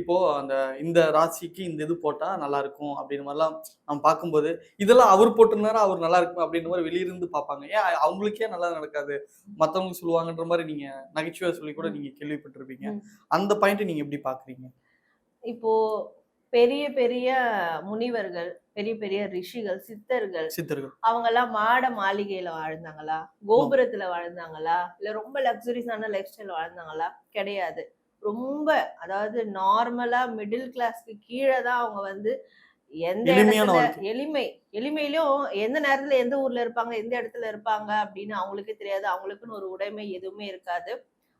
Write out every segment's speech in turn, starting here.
இப்போ அந்த இந்த ராசிக்கு இந்த இது போட்டா நல்லா இருக்கும் அப்படின்னு மாதிரிலாம் நம்ம பார்க்கும்போது இதெல்லாம் அவர் போட்டிருந்தாரு அவர் நல்லா இருக்கும் அப்படின்ற மாதிரி வெளியிருந்து பார்ப்பாங்க. ஏன் அவங்களுக்கே நல்லா நடக்காது? மத்தவங்க சொல்லுவாங்கன்ற மாதிரி நீங்க நகைச்சுவை சொல்லி கூட நீங்க கேள்விப்பட்டிருப்பீங்க. அந்த பாயிண்ட் நீங்க எப்படி பாக்குறீங்க இப்போ பெரிய பெரிய முனிவர்கள் பெரிய பெரிய ரிஷிகள் சித்தர்கள் சித்தர்கள். அவங்க எல்லாம் மாட மாளிகையில வாழ்ந்தாங்களா? கோபுரத்துல வாழ்ந்தாங்களா? இல்ல ரொம்ப லக்ஸரிஸான லைஃப் ஸ்டைல் வாழ்ந்தாங்களா? கிடையாது. ரொம்ப அதாவது நார்மலா மிடில் கிளாஸ்க்கு கீழே தான் அவங்க வந்து எந்த இடத்துல. எளிமை எளிமையிலும் எந்த நேரத்துல எந்த ஊர்ல இருப்பாங்க எந்த இடத்துல இருப்பாங்க அப்படின்னு அவங்களுக்கே தெரியாது. அவங்களுக்குன்னு ஒரு உடைமை எதுவுமே இருக்காது.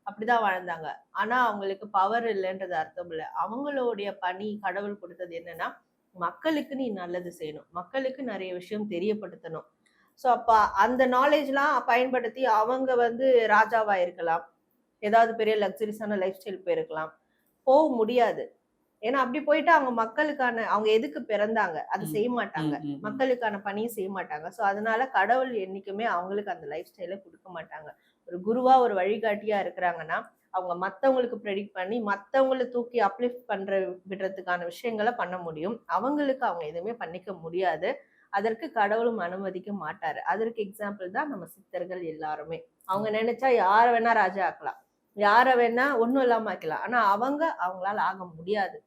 அப்படிதான் வாழ்ந்தாங்க. ஆனா அவங்களுக்கு பவர் இல்லைன்றது அர்த்தம் இல்லை. அவங்களுடைய பணி கடவுள் கொடுத்தது என்னன்னா மக்களுக்கு நீ நல்லது செய்யணும். மக்களுக்கு நிறைய விஷயம் தெரியப்படுத்தணும். ஸோ அப்ப அந்த நாலேஜ்லாம் பயன்படுத்தி அவங்க வந்து ராஜாவா இருக்கலாம். ஏதாவது பெரிய லக்ஸரிஸான லைஃப் ஸ்டைல் போயிருக்கலாம். போக முடியாது. ஏன்னா அப்படி போயிட்டு அவங்க மக்களுக்கான அவங்க எதுக்கு பிறந்தாங்க? அதை. செய்ய மாட்டாங்க. மக்களுக்கான பணியை செய்ய மாட்டாங்க. ஸோ அதனால கடவுள் என்னைக்குமே அவங்களுக்கு அந்த லைஃப் ஸ்டைலை கொடுக்க மாட்டாங்க. ஒரு குருவா ஒரு வழிகாட்டியா இருக்கிறாங்கன்னா அவங்க மத்தவங்களுக்கு ப்ரெடிக்ட் பண்ணி மத்தவங்களை தூக்கி அப்லிஃப்ட் பண்ற விடுறதுக்கான விஷயங்களை பண்ண முடியும். அவங்களுக்கு அவங்க எதுவுமே பண்ணிக்க முடியாது. அதற்கு கடவுளும் அனுமதிக்க மாட்டாரு. அதற்கு எக்ஸாம்பிள் தான் நம்ம சித்தர்கள் எல்லாருமே. அவங்க நினைச்சா யார வேணா ராஜா ஆக்கலாம். யாரை வேணா ஒண்ணும் இல்லாம ஆக்கலாம் ஆனா அவங்க அவங்களால ஆக முடியாது.